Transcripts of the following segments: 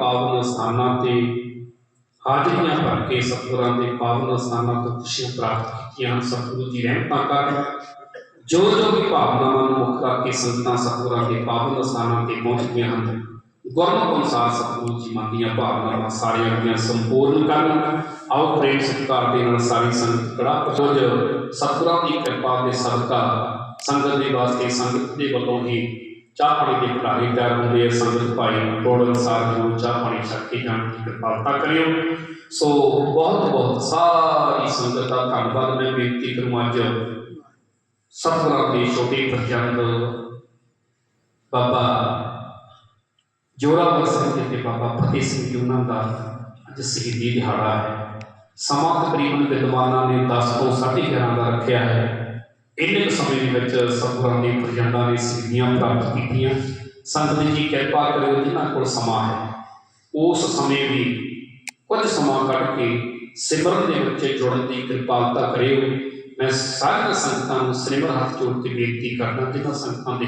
ਪਾਵਨ ਸਥਾਨਾਂ ਤੇ ਹਾਜ਼ਰੀਆਂ ਭਰ ਕੇ ਸਤਿਗੁਰਾਂ ਦੇ ਪਾਵਨ ਸਥਾਨਾਂ ਤੋਂ ਖੁਸ਼ੀਆਂ ਪ੍ਰਾਪਤ ਕੀਤੀਆਂ ਸਤਿਗੁਰੂ ਜੀ ਰਹਿਮਤਾਂ ਕਰਨ ਜੋ ਜੋ ਵੀ ਭਾਵਨਾਵਾਂ ਨੂੰ ਮੁੱਖ ਰੱਖ ਕੇ ਸਤਿਗੁਰਾਂ ਦੇ ਪਾਵਨ ਸਥਾਨਾਂ ਤੇ ਪਹੁੰਚਦੀਆਂ ਹਨ, ਗੁਰਮੁਖ ਅਨੁਸਾਰ ਸਤਿਗੁਰੂ ਜੀ ਮਨ ਦੀਆਂ ਭਾਵਨਾਵਾਂ ਸਾਰੀਆਂ ਦੀਆਂ ਸੰਪੂਰਨ ਕਰਨ। ਆਓ ਪ੍ਰੇਮ ਸਤਿਕਾਰ ਦੇ ਨਾਲ ਸਾਰੀ ਸੰਗਤ ਕੜਾ ਪਹੁੰਚ ਸਤਿਗੁਰਾਂ ਦੀ ਕਿਰਪਾ ਦੇ ਸਦਕਾ ਸੰਗਤ ਦੇ ਵਾਸਤੇ, ਸੰਗਤ ਦੇ ਵੱਲੋਂ ਹੀ ਚਾਹ ਪਾਣੀ ਦੇ ਭਰਾਰੇ ਤਿਆਰ ਹੁੰਦੇ ਆ ਸੰਗਤ ਭਾਈ ਲੋੜ ਅਨੁਸਾਰ ਜੋ ਚਾਹ ਪਾਣੀ ਛਕ ਕੇ ਜਾਣ ਦੀ ਕਿਰਪਾਲਤਾ ਕਰਿਓ। ਸੋ ਬਹੁਤ ਬਹੁਤ ਸਾਰੀ ਸੰਗਤ ਦਾ ਧੰਨਵਾਦ ਮੈਂ ਬੇਨਤੀ ਕਰੂੰ ਅੱਜ ਸਤਿਗੁਰਾਂ ਦੇ ਛੋਟੇ ਪ੍ਰਚੰਡ ਬਾਬਾ ਜੋਰਾਵਰ ਸਿੰਘ ਜੀ ਤੇ ਬਾਬਾ ਫਤਿਹ ਸਿੰਘ ਜੀ, ਉਹਨਾਂ ਦਾ ਅੱਜ ਸ਼ਹੀਦੀ ਦਿਹਾੜਾ ਹੈ। ਸਮਾਂ ਤਕਰੀਬਨ ਵਿਦਵਾਨਾਂ ਨੇ 10 ਤੋਂ 11:30 ਦਾ ਰੱਖਿਆ ਹੈ। ਇੰਨੇ ਕੁ ਸਮੇਂ ਦੇ ਵਿੱਚ ਸਤਿਗੁਰਾਂ ਦੇ ਪ੍ਰਜੰਡਾ ਨੇ ਸ਼ਹੀਦੀਆਂ ਪ੍ਰਾਪਤ ਕੀਤੀਆਂ। ਸੰਗਤ ਜੀ ਕਿਰਪਾ ਕਰਿਓ, ਜਿਨ੍ਹਾਂ ਕੋਲ ਸਮਾਂ ਹੈ। ਉਸ ਸਮੇਂ ਵੀ ਕੁਝ ਸਮਾਂ ਕੱਢ ਕੇ ਸਿਮਰਨ ਦੇ ਵਿੱਚ ਜੁੜਨ ਦੀ ਕਿਰਪਾਲਤਾ ਕਰਿਓ। ਮੈਂ ਸਾਰੀਆਂ ਸੰਗਤਾਂ ਨੂੰ ਸਿਮਰ ਹੱਥ ਜੋੜ ਕੇ ਬੇਨਤੀ ਕਰਦਾ, ਜਿਨ੍ਹਾਂ ਸੰਗਤਾਂ ਦੇ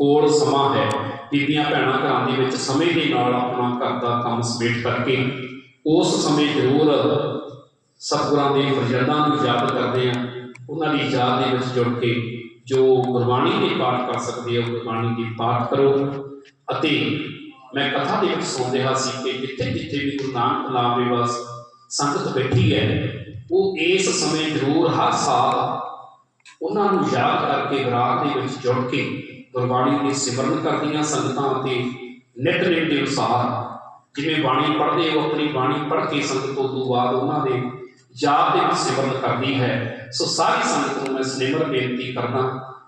ਕੋਲ ਸਮਾਂ ਹੈ, ਬੀਬੀਆਂ ਭੈਣਾਂ ਘਰਾਂ ਦੇ ਵਿੱਚ ਸਮੇਂ ਦੇ ਨਾਲ ਆਪਣਾ ਘਰ ਦਾ ਕੰਮ ਸਮੇਟ ਕਰਕੇ ਉਸ ਸਮੇਂ ਜ਼ਰੂਰ ਸਤਿਗੁਰਾਂ ਦੇ ਪ੍ਰਜੰਡਾਂ ਨੂੰ ਯਾਦ ਕਰਦੇ ਆ ਉਹਨਾਂ ਦੀ ਯਾਦ ਦੇ ਵਿੱਚ ਜੁੜ ਕੇ ਜੋ ਗੁਰਬਾਣੀ ਦੇ ਪਾਠ ਕਰ ਸਕਦੇ ਹੋ, ਗੁਰਬਾਣੀ ਦੀ ਪਾਠ ਕਰੋ। ਅਤੇ ਮੈਂ ਕਥਾ ਦੇ ਵਿੱਚ ਸੁਣ ਰਿਹਾ ਸੀ ਕਿ ਜਿੱਥੇ ਜਿੱਥੇ ਵੀ ਗੁਰੂ ਨਾਨਕ ਨਾਮ ਦੇ ਵਾਸ ਸੰਗਤ ਬੈਠੀ ਹੈ, ਉਹ ਇਸ ਸਮੇਂ ਜ਼ਰੂਰ ਹਰ ਸਾਲ ਉਹਨਾਂ ਨੂੰ ਯਾਦ ਕਰਕੇ ਵਿਰਾਗ ਦੇ ਵਿੱਚ ਜੁੜ ਕੇ ਗੁਰਬਾਣੀ ਦੇ ਸਿਮਰਨ ਕਰਦੀਆਂ ਸੰਗਤਾਂ ਅਤੇ ਨਿਤਨੇਮ ਦੇ ਅਨੁਸਾਰ ਜਿਵੇਂ ਬਾਣੀ ਪੜ੍ਹਦੇ ਹੋ, ਆਪਣੀ ਬਾਣੀ ਪੜ੍ਹ ਕੇ ਸੰਗਤ ਤੋਂ ਬਾਅਦ ਉਹਨਾਂ ਦੇ ਯਾਦ ਦੇ ਵਿੱਚ ਸਿਮਰਨ ਕਰਦੀ ਹੈ। ਸੋ ਸਾਰੀ ਸੰਗਤ ਨੂੰ ਮੈਂ ਸਨੇਮਰ ਬੇਨਤੀ ਕਰਦਾ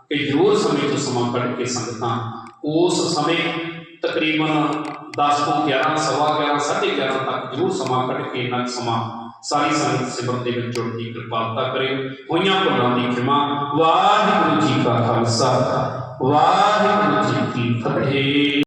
ਕਿ ਜ਼ਰੂਰ ਸਮੇਂ ਤੋਂ ਸਮਾਂ ਕੱਢ ਕੇ ਸੰਗਤਾਂ, ਉਸ ਸਮੇਂ ਤਕਰੀਬਨ 10 ਤੋਂ 11 ਸਵਾ 11 ਸਾਢੇ 11 ਤੱਕ ਜ਼ਰੂਰ ਸਮਾਂ ਕੱਢ ਕੇ ਇੰਨਾ ਸਮਾਂ ਸਾਰੀ ਸੰਗਤ ਸਿਮਰਨ ਦੇ ਵਿੱਚ ਜੁੜਨ ਦੀ ਕਿਰਪਾਲਤਾ ਕਰੇ। ਹੋਈਆਂ ਭੁੱਲਾਂ ਦੀ ਖਿਮਾ। ਵਾਹਿਗੁਰੂ ਜੀ ਕਾ ਖਾਲਸਾ। ਵਾਹਿਗੁਰੂ ਜੀ ਕੀ ਫਤਿਹ।